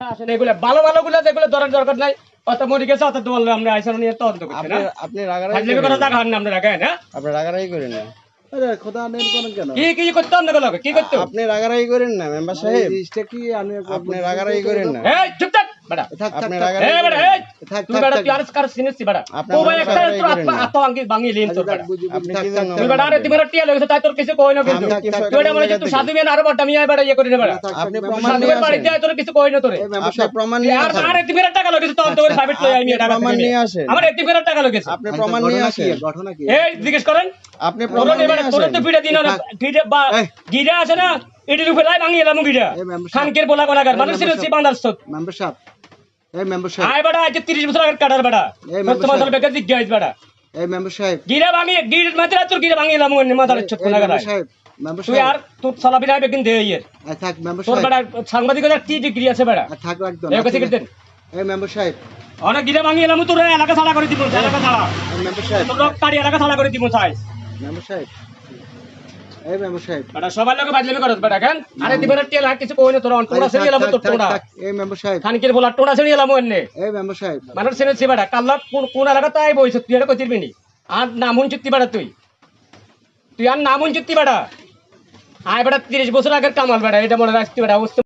আসলে এগুলো ভালো ভালো গুলো যেগুলো ধরার দরকার নাই অত মরে গেছে অত তো আমরা আইসানো নিয়ে তদন্ত করছি আপনি না? আপনি রাগারাগি ফাজলিমি করেন না। জায়গা না আমরা রাখেন হ্যাঁ আপনি রাগারাগি করেন না। আরে খোদা নেন কোন কেন? কি কি করতে কি করতে আপনি রাগারাগি করেন না মেম্বার সাহেব। কি আপনি বলছি রাগারাগি করেন না। বেটা থাক থাক আপনি থাক। রাগারাগি এই বেটা এই তুই বেটা তুই আর কার সিনেসি বেটা ও ভাই একটা তোর করেন আত্মা না। আত্মা আঙ্গি ভাঙি লিন তোর বেটা বুঝি আপনি বুঝি থাক কি থাক জন্য তুই বেটা আরে তুমি টিয়া লেগেছে তাই তোর কিছু কই না কিন্তু। আমি কিছু তুই বেটা মনে হচ্ছে একটা তুই সাধু মেয়ে আরও বড়টা মিয়া বেটা ইয়ে করি না বেটা থাক, থাক, আপনি প্রমাণ নিয়ে সাধুর বাড়িতে তোর কিছু কই না তোরে। আপনি প্রমাণ নিয়ে আর আসেন। আর টাকা লাগেছে তদন্ত করে সাবিত লই আই মিয়া প্রমাণ নিয়ে নিয়ে। আসেন। আমার এতিমের টাকা লাগেছে। আপনি প্রমাণ নিয়ে আসেন। ঘটনা কি? এই জিজ্ঞেস করেন। আপনি প্রমাণ নিয়ে এবারে তোর তো ভিড়ে দিন না ভিড়ে বা। গিরা আছে না এটি রূপে লাই ভাঙি এলাম গিরা। খানকের বলা এই মানুষের সাহেব। বান্দার সত মেম্বার সাহেব এই মেম্বার সাহেব। আয় বেটা আজ 30 বছর আগের কাটার বেটা। এই মেম্বার সাহেব। দল বেকার জিজ্ঞাস বেটা। এই মেম্বার সাহেব। গিরা ভাঙি গির মাত্র তোর গিরা ভাঙি এলাম ওনে মাথার ছত এই কোনাগার মেম্বার সাহেব তুই আর তোর সালা বিনা বেকিন দে ইয়ের। থাক মেম্বার তোর সাহেব। বেটা সাংবাদিকতার কি ডিগ্রি আছে বেটা? থাক একদম। এই কথা কিরতেন এই মেম্বার সাহেব। অনেক গিরা ভাঙি এলাম তোর এলাকা ছাড়া করে দিব এলাকা ছাড়া। মেম্বার সাহেব। তোর কাড়ি এলাকা ছাড়া করে দিব চাই মেম্বার সাহেব। এই মেম্বার সাহেব। বেটা সবার লোকে বাজলামি করছ বেটা কেন? আরে দিবেন টিয়া লাগ কিছু কই না তোর অন্টোড়া এই সেরি থাক, এলাম থাক, তোর টোড়া এই মেম্বার সাহেব। খানকের বলা টোড়া সেরি এলাম ওনে এই মেম্বার সাহেব। মানুষ চেনে বেটা কাল্লা কোন কোন এলাকা তাই বইছ তুই এটা কইছিস নি? আর নাম হুন চুক্তি বেটা তুই? তুই আর নাম আয় বেটা তিরিশ বছর আগের কামাল বেড়া এটা মনে রাখতে বেটা